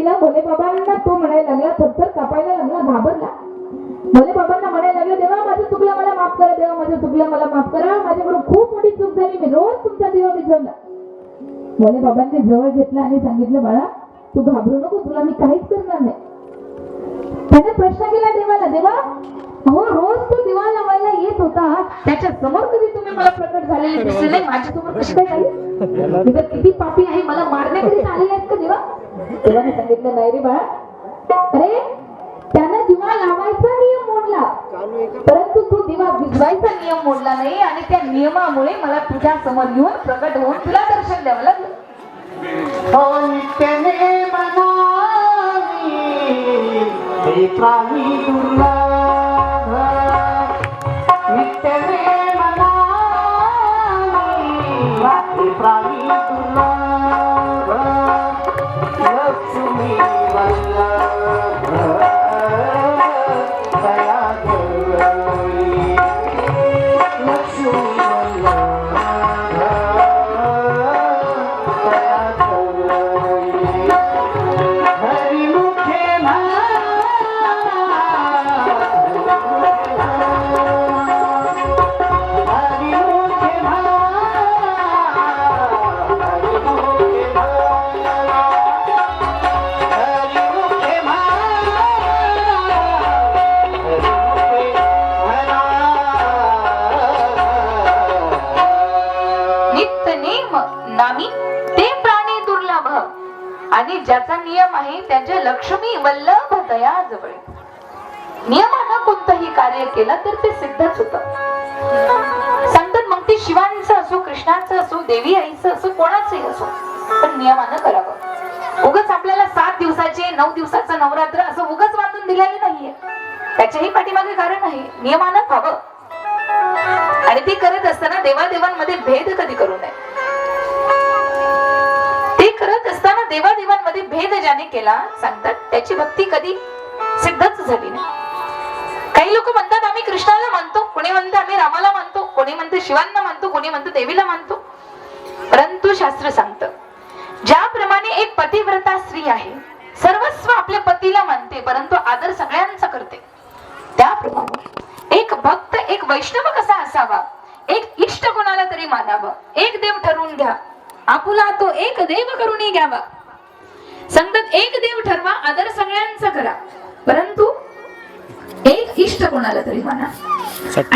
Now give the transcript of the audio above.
तिला भोले बाबांना तो म्हणायला लागला थरथर कापायला लागला घाबरला. भोले बाबांना म्हणायला लागले देवा माझं चुकलं मला माफ करा देवा माझं चुकलं मला माफ करा. माझ्याकडून खूप मोठी चूक झाली मी रोज तुमचा देवा विझवला भोले बाबांनी जवळ घेतला आणि सांगितलं बाळा तू घाबरू नको तुला मी काहीच करणार नाही. त्याने प्रश्न केला देवाला देवा हो रोज तू दिवाला येत होता. त्याच्यासमोर कधी तुम्ही मला प्रकट झालेले दिसले नाही? माझ्यासमोर कशी काय झाली? मी तर किती पापी आहे? मला मारण्याकरीच आलेले आहेत का देवा? देवाने सांगितलं नाही रे बाळा. अरे त्यानं दिवा लावायचा नियम मोडला परंतु तू दिवा भिजवायचा नियम मोडला नाही आणि त्या नियमामुळे मला तुझ्या समोर येऊन प्रकट होऊन तुला दर्शन द्यावं लागलं. नित्यने मनावी प्राणी दुर्लभ But स्वामी ते प्राणी दुर्लभ. आणि ज्याचा नियम आहे त्याच्या लक्ष्मी वल्लभ दया जवळ नियमानं कोणतंही कार्य केलं तर ते सिद्धच होत. सांगतात मग ते शिवांचं असो कृष्णाचं असो देवी आईचं असो कोणाचंही असो पण नियमानं करावं. उगच आपल्याला सात दिवसाचे नऊ दिवसाचं नवरात्र असं उगच बांधून दिलेलं नाहीये. त्याच्याही पाठीमागे कारण आहे नियमानं व्हावं. आणि ते करत असताना देवादेवांमध्ये भेद कधी करू नये. देवादेवांमध्ये भेद ज्याने केला सांगतात त्याची भक्ती कधी सिद्धच झाली नाही. काही लोक म्हणतात आम्ही कृष्णाला मानतो कोणी म्हणतं आम्ही रामाला मानतो कोणी म्हणतं शिवांना मानतो कोणी म्हणतं देवीला मानतो. परंतु शास्त्र सांगतं ज्याप्रमाणे एक पतिव्रता स्त्री आहे सर्वस्व आपल्या पतीला मानते परंतु आदर सगळ्यांचा करते. त्याप्रमाणे एक भक्त एक वैष्णव कसा असावा? एक इष्ट कोणाला तरी मानावं? एक देव ठरवून घ्या. आपुला तो एक देव करून घ्यावा. संगत एक देव ठरवा आदर सगळ्यांचा करा. परंतु एक इष्ट कोणाला तरी म्हणा.